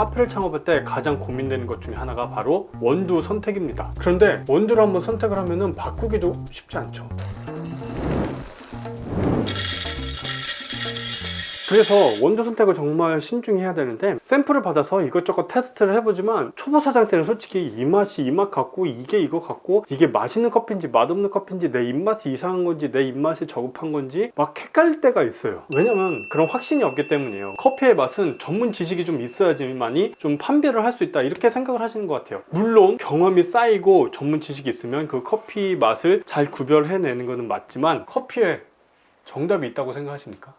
카페를 창업할 때 가장 고민되는 것 중에 하나가 바로 원두 선택입니다. 그런데 원두를 한번 선택을 하면은 바꾸기도 쉽지 않죠. 그래서 원두 선택을 정말 신중히 해야 되는데 샘플을 받아서 이것저것 테스트를 해보지만 초보 사장 때는 솔직히 이 맛이 이 맛 같고 이게 이거 같고 이게 맛있는 커피인지 맛없는 커피인지 내 입맛이 이상한 건지 내 입맛이 저급한 건지 막 헷갈릴 때가 있어요. 왜냐면 그런 확신이 없기 때문이에요. 커피의 맛은 전문 지식이 좀 있어야지만이 좀 판별을 할 수 있다 이렇게 생각을 하시는 것 같아요. 물론 경험이 쌓이고 전문 지식이 있으면 그 커피 맛을 잘 구별해내는 것은 맞지만 커피에 정답이 있다고 생각하십니까?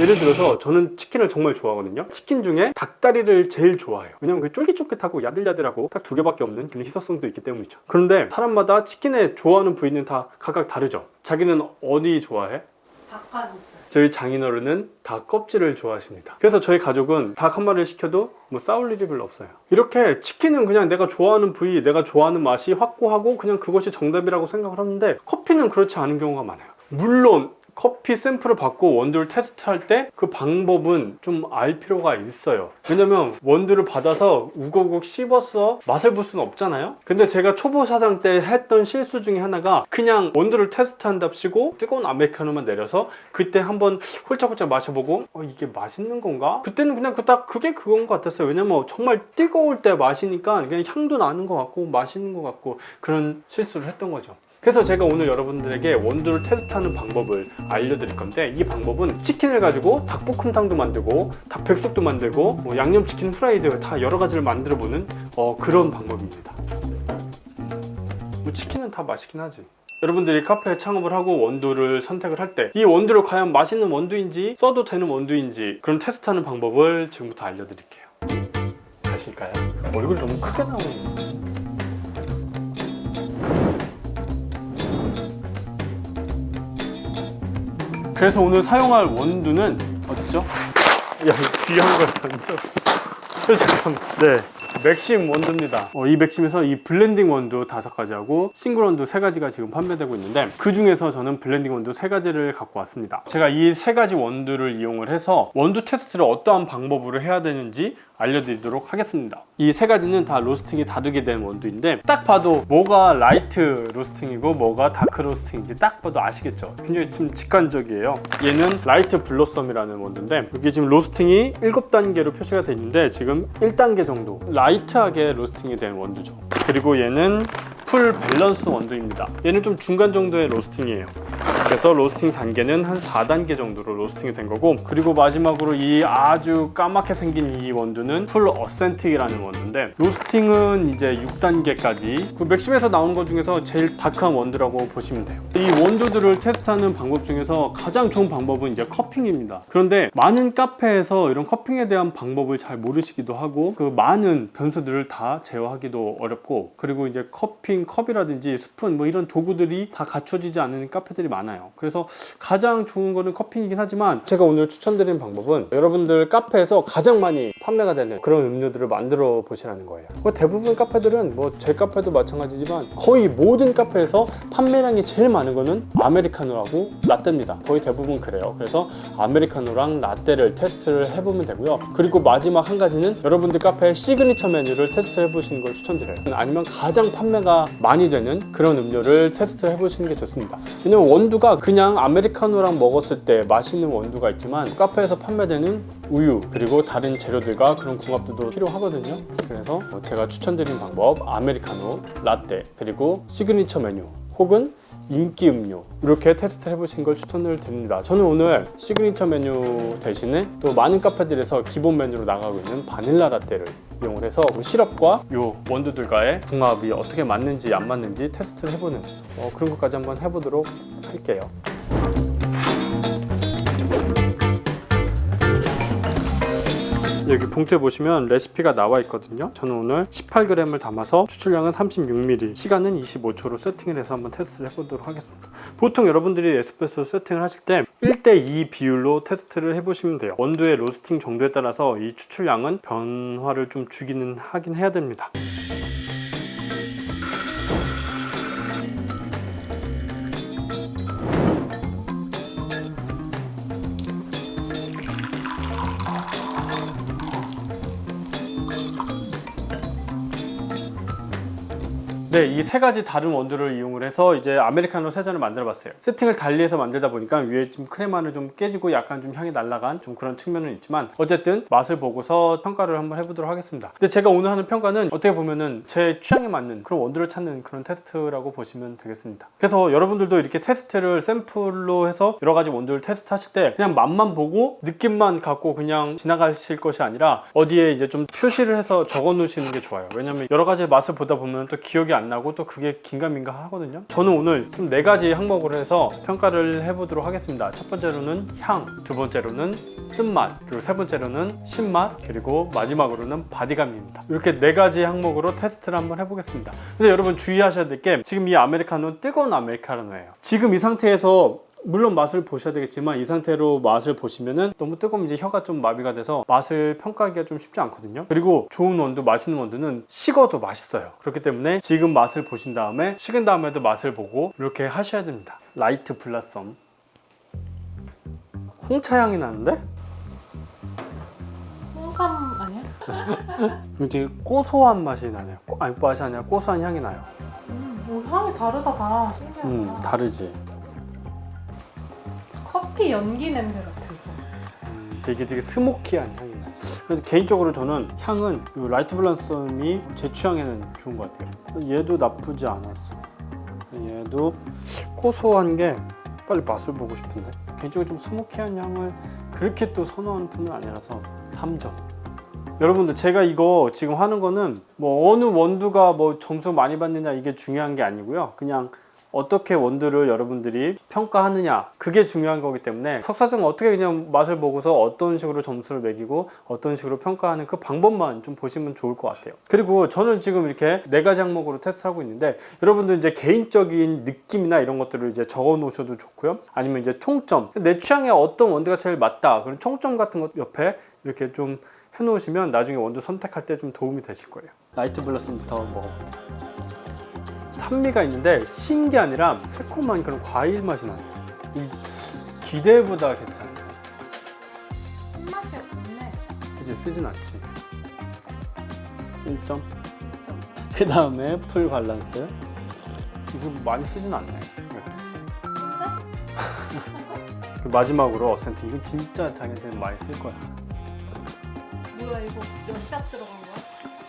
예를 들어서 저는 치킨을 정말 좋아하거든요. 치킨 중에 닭다리를 제일 좋아해요. 왜냐면 그 쫄깃쫄깃하고 야들야들하고 딱 두 개밖에 없는 그런 희소성도 있기 때문이죠. 그런데 사람마다 치킨의 좋아하는 부위는 다 각각 다르죠. 자기는 어디 좋아해? 닭가슴살. 저희 장인어른은 닭 껍질을 좋아하십니다. 그래서 저희 가족은 닭 한 마리를 시켜도 뭐 싸울 일이 별로 없어요. 이렇게 치킨은 그냥 내가 좋아하는 부위, 내가 좋아하는 맛이 확고하고 그냥 그것이 정답이라고 생각을 하는데 커피는 그렇지 않은 경우가 많아요. 물론 커피 샘플을 받고 원두를 테스트할 때 그 방법은 좀 알 필요가 있어요. 왜냐면 원두를 받아서 우걱우걱 씹어서 맛을 볼 수는 없잖아요. 근데 제가 초보 사장 때 했던 실수 중에 하나가 그냥 원두를 테스트한답시고 뜨거운 아메리카노만 내려서 그때 한번 홀짝홀짝 마셔보고 어, 이게 맛있는 건가? 그때는 그냥 그딱 그게 그건 것 같았어요. 왜냐면 정말 뜨거울 때 마시니까 그냥 향도 나는 것 같고 맛있는 것 같고 그런 실수를 했던 거죠. 그래서 제가 오늘 여러분들에게 원두를 테스트하는 방법을 알려드릴 건데 이 방법은 치킨을 가지고 닭볶음탕도 만들고 닭백숙도 만들고 뭐 양념치킨 프라이드 다 여러 가지를 만들어 보는 어, 그런 방법입니다. 뭐 치킨은 다 맛있긴 하지. 여러분들이 카페 창업을 하고 원두를 선택을 할 때 이 원두를 과연 맛있는 원두인지 써도 되는 원두인지 그런 테스트하는 방법을 지금부터 알려드릴게요. 가실까요? 얼굴이 너무 크게 나오네. 그래서 오늘 사용할 원두는 어딨죠? 야, 이 귀한 걸 던져. 잠깐만. 네. 맥심 원두입니다. 어, 이 맥심에서 이 블렌딩 원두 다섯 가지하고 싱글 원두 세 가지가 지금 판매되고 있는데 그 중에서 저는 블렌딩 원두 세 가지를 갖고 왔습니다. 제가 이 세 가지 원두를 이용을 해서 원두 테스트를 어떠한 방법으로 해야 되는지 알려드리도록 하겠습니다. 이 세 가지는 다 로스팅이 다르게 된 원두인데 딱 봐도 뭐가 라이트 로스팅이고 뭐가 다크 로스팅인지 딱 봐도 아시겠죠? 굉장히 좀 직관적이에요. 얘는 라이트 블로썸이라는 원두인데 여기 지금 로스팅이 7단계로 표시가 되어 있는데 지금 1단계 정도 라이트하게 로스팅이 된 원두죠. 그리고 얘는 풀 밸런스 원두입니다. 얘는 좀 중간 정도의 로스팅이에요. 그래서 로스팅 단계는 한 4단계 정도로 로스팅이 된 거고 그리고 마지막으로 이 아주 까맣게 생긴 이 원두는 풀 어센틱이라는 원두인데 로스팅은 이제 6단계까지 그 맥심에서 나오는 것 중에서 제일 다크한 원두라고 보시면 돼요. 이 원두들을 테스트하는 방법 중에서 가장 좋은 방법은 이제 커핑입니다. 그런데 많은 카페에서 이런 커핑에 대한 방법을 잘 모르시기도 하고 그 많은 변수들을 다 제어하기도 어렵고 그리고 이제 커핑 컵이라든지 스푼 뭐 이런 도구들이 다 갖춰지지 않는 카페들이 많아요 그래서 가장 좋은 거는 커피이긴 하지만 제가 오늘 추천드리는 방법은 여러분들 카페에서 가장 많이 판매가 되는 그런 음료들을 만들어 보시라는 거예요. 뭐 대부분 카페들은 뭐 제 카페도 마찬가지지만 거의 모든 카페에서 판매량이 제일 많은 거는 아메리카노하고 라떼입니다. 거의 대부분 그래요. 그래서 아메리카노랑 라떼를 테스트를 해보면 되고요. 그리고 마지막 한 가지는 여러분들 카페의 시그니처 메뉴를 테스트 해 보시는 걸 추천드려요. 아니면 가장 판매가 많이 되는 그런 음료를 테스트 해 보시는 게 좋습니다. 왜냐면 원두 가 그냥 아메리카노랑 먹었을 때 맛있는 원두가 있지만 카페에서 판매되는 우유 그리고 다른 재료들과 그런 궁합도도 필요하거든요. 그래서 뭐 제가 추천드린 방법 아메리카노, 라떼 그리고 시그니처 메뉴 혹은 인기 음료 이렇게 테스트 해보신 걸 추천을 드립니다. 저는 오늘 시그니처 메뉴 대신에 또 많은 카페들에서 기본 메뉴로 나가고 있는 바닐라 라떼를 이용을 해서 그 시럽과 요 원두들과의 궁합이 어떻게 맞는지 안 맞는지 테스트를 해보는 어, 그런 것까지 한번 해보도록 할게요. 여기 봉투에 보시면 레시피가 나와 있거든요. 저는 오늘 18g을 담아서 추출량은 36ml, 시간은 25초로 세팅을 해서 한번 테스트를 해보도록 하겠습니다. 보통 여러분들이 에스프레소 세팅을 하실 때 1대2 비율로 테스트를 해보시면 돼요. 원두의 로스팅 정도에 따라서 이 추출량은 변화를 좀 주기는 하긴 해야 됩니다. 네, 이 세 가지 다른 원두를 이용을 해서 이제 아메리카노 세 잔을 만들어 봤어요. 세팅을 달리해서 만들다 보니까 위에 좀 안을 좀 깨지고 약간 좀 향이 날아간 좀 그런 측면은 있지만 어쨌든 맛을 보고서 평가를 한번 해보도록 하겠습니다. 근데 제가 오늘 하는 평가는 어떻게 보면은 제 취향에 맞는 그런 원두를 찾는 그런 테스트라고 보시면 되겠습니다. 그래서 여러분들도 이렇게 테스트를 샘플로 해서 여러 가지 원두를 테스트 하실 때 그냥 맛만 보고 느낌만 갖고 그냥 지나가실 것이 아니라 어디에 이제 좀 표시를 해서 적어 놓으시는 게 좋아요. 왜냐면 여러 가지 맛을 보다 보면 또 기억이 안 나고 또 그게 긴가민가 하거든요. 저는 오늘 좀 네 가지 항목으로 해서 평가를 해보도록 하겠습니다. 첫 번째로는 향, 두 번째로는 쓴맛, 그리고 세 번째로는 신맛, 그리고 마지막으로는 바디감입니다. 이렇게 네 가지 항목으로 테스트를 한번 해보겠습니다. 근데 여러분 주의하셔야 될 게 지금 이 아메리카노는 뜨거운 아메리카노예요. 지금 이 상태에서 물론 맛을 보셔야 되겠지만 이 상태로 맛을 보시면은 너무 뜨거우면 이제 혀가 좀 마비가 돼서 맛을 평가하기가 좀 쉽지 않거든요. 그리고 좋은 원두, 맛있는 원두는 식어도 맛있어요. 그렇기 때문에 지금 맛을 보신 다음에 식은 다음에도 맛을 보고 이렇게 하셔야 됩니다. 라이트 블라썸. 홍차 향이 나는데? 홍삼 아니야? 되게 고소한 맛이 나네요. 꼬- 아니 맛이 아니라 고소한 향이 나요. 음, 오, 향이 다르다 다 신기하다. 음 다르지. 커피 연기 냄새 같은 거. 음, 되게 되게 스모키한 향이 나요. 그래서 개인적으로 저는 향은 이 라이트 블라썸이 제 취향에는 좋은 것 같아요. 얘도 나쁘지 않았어. 얘도 고소한 게 빨리 맛을 보고 싶은데 개인적으로 좀 스모키한 향을 그렇게 또 선호하는 편은 아니라서 3점. 여러분들 제가 이거 지금 하는 거는 뭐 어느 원두가 뭐 점수 많이 받느냐 이게 중요한 게 아니고요. 그냥 어떻게 원두를 여러분들이 평가하느냐 그게 중요한 거기 때문에 석사증 어떻게 그냥 맛을 보고서 어떤 식으로 점수를 매기고 어떤 식으로 평가하는 그 방법만 좀 보시면 좋을 것 같아요. 그리고 저는 지금 이렇게 네 가지 항목으로 테스트 하고 있는데 여러분들 이제 개인적인 느낌이나 이런 것들을 이제 적어 놓으셔도 좋고요. 아니면 이제 총점 내 취향에 어떤 원두가 제일 맞다 그런 총점 같은 것 옆에 이렇게 좀 해놓으시면 나중에 원두 선택할 때 좀 도움이 되실 거예요. 라이트 블러썸부터 먹어보자 산미가 있는데 신 게 아니라 새콤한 그런 과일 맛이 나요. 이 기대보다 괜찮아요. 신맛이 없네. 이제 쓰진 않지. 1점. 좀. 그 다음에 풀 밸런스. 이거 많이 쓰진 않네. 그 마지막으로 어센트. 이거 진짜 자기한테는 많이 쓸 거야. 뭐야 이거 몇샷 들어간?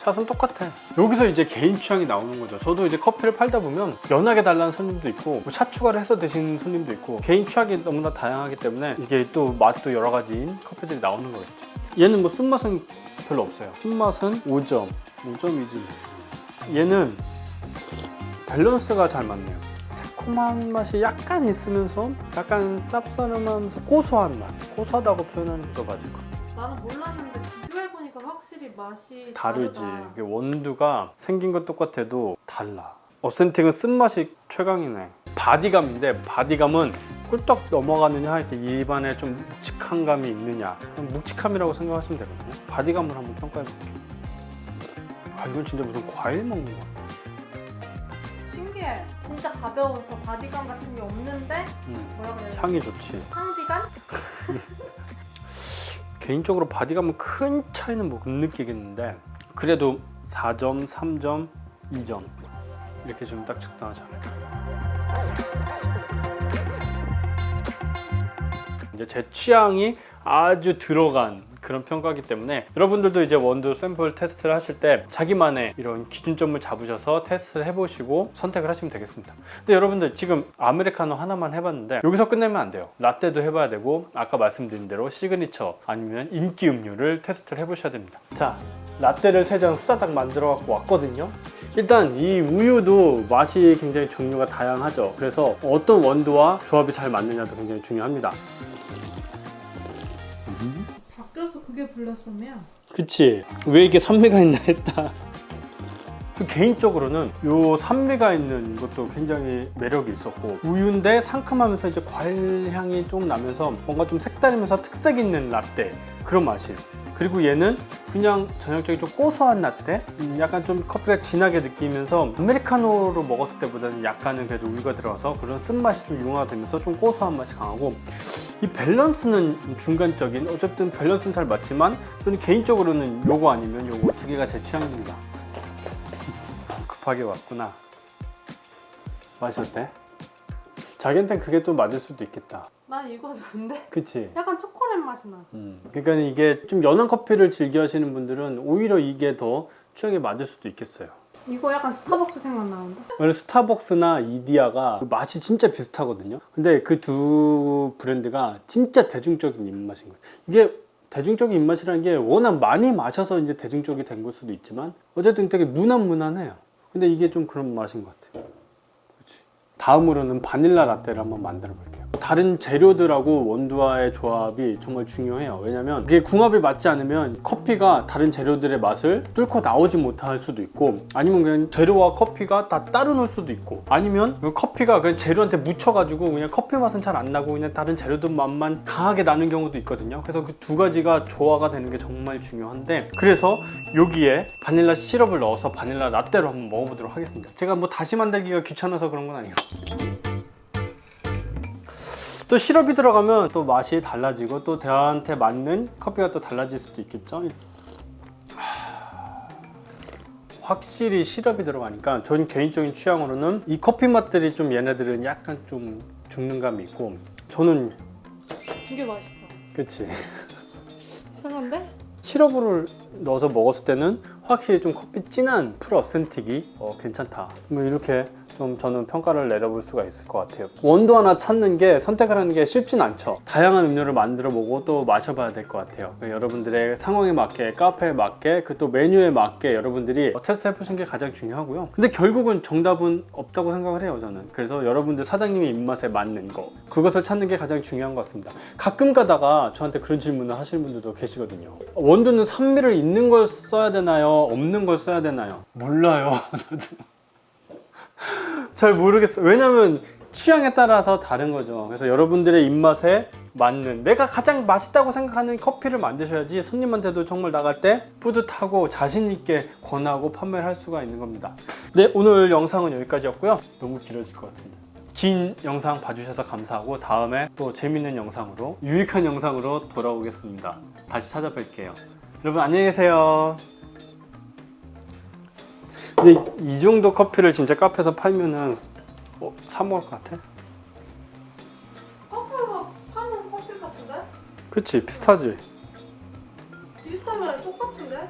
샷은 똑같아. 여기서 이제 개인 취향이 나오는 거죠. 저도 이제 커피를 팔다 보면 연하게 달라는 손님도 있고 뭐샷 추가를 해서 드시는 손님도 있고 개인 취향이 너무나 다양하기 때문에 이게 또 맛도 여러 가지인 커피들이 나오는 거겠죠. 얘는 뭐 쓴맛은 별로 없어요. 신맛은 5점. 5점이지. 얘는 밸런스가 잘 맞네요. 새콤한 맛이 약간 있으면서 약간 쌉싸름하면서 고소한 맛. 고소하다고 표현하는 게더 맞을 것 같아요. 나는 몰랐 맛이 다르지. 다르다. 이게 원두가 생긴 건 똑같아도 달라. 어센팅은 쓴맛이 최강이네. 바디감인데 바디감은 꿀떡 넘어가느냐 이렇게 입안에 좀 묵직한 감이 있느냐 그럼 묵직함이라고 생각하시면 되거든요. 바디감을 한번 평가해 볼게요. 아 이건 진짜 무슨 과일 먹는 거 같아. 신기해. 진짜 가벼워서 바디감 같은 게 없는데 음, 뭐라 그래야 돼? 향이 좋지. 향디감? 개인적으로 바디감은 큰 차이는 못 느끼겠는데 그래도 4점, 3점, 2점 이렇게 좀 딱 적당하지 않을까. 이제 제 취향이 아주 들어간 그런 평가기 때문에 여러분들도 이제 원두 샘플 테스트를 하실 때 자기만의 이런 기준점을 잡으셔서 테스트를 해보시고 선택을 하시면 되겠습니다. 근데 여러분들 지금 아메리카노 하나만 해봤는데 여기서 끝내면 안 돼요. 라떼도 해봐야 되고 아까 말씀드린 대로 시그니처 아니면 인기 음료를 테스트를 해보셔야 됩니다. 자, 라떼를 세 잔 후다닥 만들어 갖고 왔거든요. 일단 이 우유도 맛이 굉장히 종류가 다양하죠. 그래서 어떤 원두와 조합이 잘 맞느냐도 굉장히 중요합니다. 그게 블라썸이야. 그치 왜 이게 산미가 있나 했다 그 개인적으로는 요 산미가 있는 것도 굉장히 매력이 있었고 우유인데 상큼하면서 이제 과일 향이 좀 나면서 뭔가 좀 색다르면서 특색 있는 라떼 그런 맛이에요 그리고 얘는 그냥 전형적인 좀 고소한 라떼 음, 약간 좀 커피가 진하게 느끼면서 아메리카노로 먹었을 때보다는 약간은 그래도 우유가 들어가서 그런 쓴맛이 좀 융화되면서 좀 고소한 맛이 강하고 이 밸런스는 좀 중간적인 어쨌든 밸런스는 잘 맞지만 저는 개인적으로는 요거 아니면 요거 두 개가 제 취향입니다 급하게 왔구나 맛이 어때? 자기한텐 그게 또 맞을 수도 있겠다. 난 이거 좋은데? 그치? 약간 초콜릿 맛이 나. 음, 그러니까 이게 좀 연한 커피를 즐겨 하시는 분들은 오히려 이게 더 취향에 맞을 수도 있겠어요. 이거 약간 스타벅스 생각나는데? 원래 스타벅스나 이디야가 그 맛이 진짜 비슷하거든요. 근데 그 두 브랜드가 진짜 대중적인 입맛인 거예요. 이게 대중적인 입맛이라는 게 워낙 많이 마셔서 이제 대중적이 된 걸 수도 있지만 어쨌든 되게 무난무난해요. 근데 이게 좀 그런 맛인 것 같아요. 그렇지. 다음으로는 바닐라 라떼를 한번 만들어 볼게요. 다른 재료들하고 원두와의 조합이 정말 중요해요. 왜냐면 이게 궁합이 맞지 않으면 커피가 다른 재료들의 맛을 뚫고 나오지 못할 수도 있고 아니면 그냥 재료와 커피가 다 따로 놀 수도 있고 아니면 그 커피가 그냥 재료한테 묻혀가지고 그냥 커피 맛은 잘 안 나고 그냥 다른 재료들 맛만 강하게 나는 경우도 있거든요. 그래서 그 두 가지가 조화가 되는 게 정말 중요한데 그래서 여기에 바닐라 시럽을 넣어서 바닐라 라떼로 한번 먹어보도록 하겠습니다. 제가 뭐 다시 만들기가 귀찮아서 그런 건 아니에요. 또 시럽이 들어가면 또 맛이 달라지고 또 대화한테 맞는 커피가 또 달라질 수도 있겠죠. 하, 확실히 시럽이 들어가니까 전 개인적인 취향으로는 이 커피 맛들이 좀 얘네들은 약간 좀 죽는 감이 있고 저는 이게 맛있다. 그치 이상한데? 시럽을 넣어서 먹었을 때는 확실히 좀 커피 진한 풀 어센틱이 어, 괜찮다. 뭐 이렇게 좀 저는 평가를 내려볼 수가 있을 것 같아요. 원두 하나 찾는 게 선택을 하는 게 쉽진 않죠. 다양한 음료를 만들어 보고 또 마셔봐야 될 것 같아요. 그 여러분들의 상황에 맞게, 카페에 맞게, 그 또 메뉴에 맞게 여러분들이 테스트 해보신 게 가장 중요하고요. 근데 결국은 정답은 없다고 생각을 해요, 저는. 그래서 여러분들 사장님의 입맛에 맞는 거, 그것을 찾는 게 가장 중요한 것 같습니다. 가끔 가다가 저한테 그런 질문을 하시는 분들도 계시거든요. 원두는 산미를 있는 걸 써야 되나요? 없는 걸 써야 되나요? 몰라요. 잘 모르겠어요. 왜냐면 취향에 따라서 다른 거죠. 그래서 여러분들의 입맛에 맞는 내가 가장 맛있다고 생각하는 커피를 만드셔야지 손님한테도 정말 나갈 때 뿌듯하고 자신 있게 권하고 판매를 할 수가 있는 겁니다. 네, 오늘 영상은 여기까지였고요. 너무 길어질 것 같습니다. 긴 영상 봐주셔서 감사하고 다음에 또 재밌는 영상으로 유익한 영상으로 돌아오겠습니다. 다시 찾아뵐게요. 여러분 안녕히 계세요. 근데 이 정도 커피를 진짜 카페에서 팔면은 어, 사 먹을 것 같아? 커피가 파는 커피 같은데? 그치 비슷하지? 비슷하면 똑같은데?